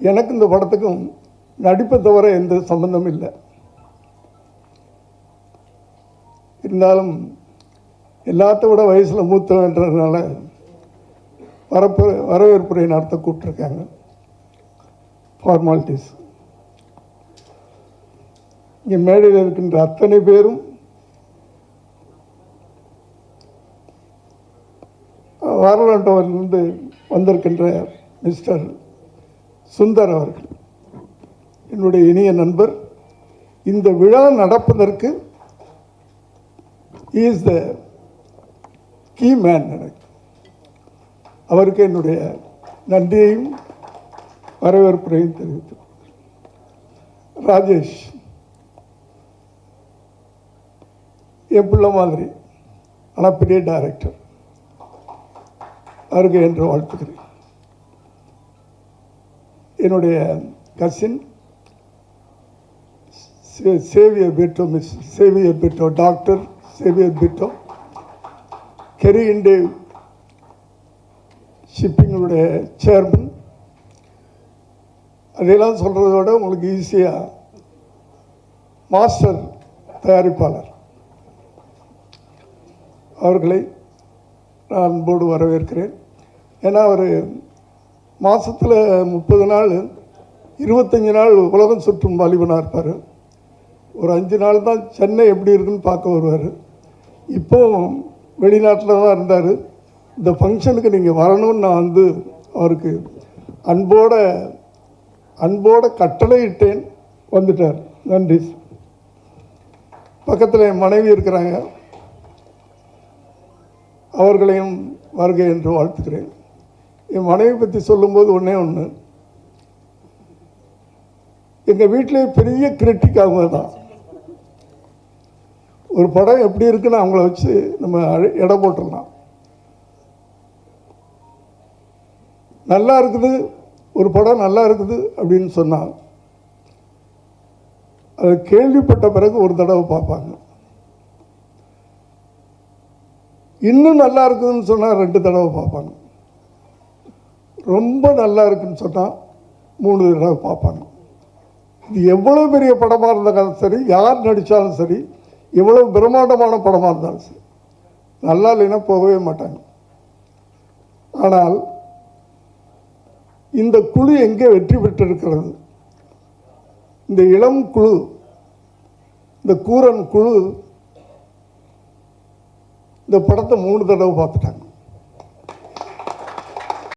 எனக்கு இந்த படத்துக்கும் நடிப்பை தவிர எந்த சம்பந்தமும் இல்லை. இருந்தாலும் எல்லாத்த விட வயசில் மூத்தவன்றதுனால வரப்பு வரவேற்புரை நடத்த கூப்பிட்ருக்காங்க ஃபார்மாலிட்டிஸ் இங்கே மேடையில் இருக்கின்ற அத்தனை பேரும் வாரலாண்டோவிலிருந்து வந்திருக்கின்ற மிஸ்டர் சுந்தர் அவர்கள் என்னுடைய இனிய நண்பர் இந்த விழா நடப்பதற்கு இஸ் த கீ மேன் எனக்கு அவருக்கு என்னுடைய நன்றியையும் வரவேற்புரையும் தெரிவித்து ராஜேஷ் என் பிள்ளை மாதிரி ஆனால் பெரிய டைரக்டர் அவருக்கு என்று வாழ்த்துக்கிறேன் என்னுடைய cousin Xavier Pitto miss Xavier Pitto doctor Xavier Pitto Kerry Indev ஷிப்பிங்களுடைய chairman அதையெல்லாம் சொல்கிறத விட உங்களுக்கு ஈஸியாக மாஸ்டர் தயாரிப்பாளர். அவர்களை நான் அன்போடு வரவேற்கிறேன். ஏன்னா அவர் மாதத்தில் முப்பது நாள் இருபத்தஞ்சி நாள் உலகம் சுற்றும் வாலிபனாக இருப்பார் ஒரு அஞ்சு நாள் தான் சென்னை எப்படி இருக்குன்னு பார்க்க வருவார். இப்போ வெளிநாட்டில் தான் இருந்தார். இந்த ஃபங்க்ஷனுக்கு நீங்கள் வரணும்னு நான் வந்து அவருக்கு அன்போட அன்போட கட்டளை இட்டேன் வந்துட்டார். நன்றி. பக்கத்தில் என் மனைவி இருக்கிறாங்க. அவர்களையும் வருகை என்று வாழ்த்துக்கிறேன். என் மனைவி பற்றி சொல்லும்போது ஒன்றே ஒன்று எங்கள் வீட்டிலே பெரிய கிரிட்டிக் அவங்க தான் ஒரு படம் எப்படி இருக்குன்னு அவங்கள வச்சு நம்ம அழ- எடை போட்டுடலாம். நல்லா இருக்குது ஒரு படம் நல்லா இருக்குது அப்படின்னு சொன்னால் அது கேள்விப்பட்ட பிறகு ஒரு தடவை பார்ப்பாங்க. இன்னும் நல்லா இருக்குதுன்னு சொன்னால் ரெண்டு தடவை பார்ப்பாங்க. ரொம்ப நல்லா இருக்குன்னு சொன்னால் மூணு தடவை பார்ப்பாங்க. இது எவ்வளோ பெரிய படமாக இருந்தாலும் சரி யார் நடித்தாலும் சரி எவ்வளோ பிரம்மாண்டமான படமாக இருந்தாலும் சரி நல்லா இல்லைன்னா போகவே மாட்டாங்க. ஆனால் இந்த குழு எங்கே வெற்றி பெற்றிருக்கிறது? இந்த இளம் குழு இந்த கூரன் குழு இந்த படத்தை மூணு தடவை பார்த்துட்டாங்க.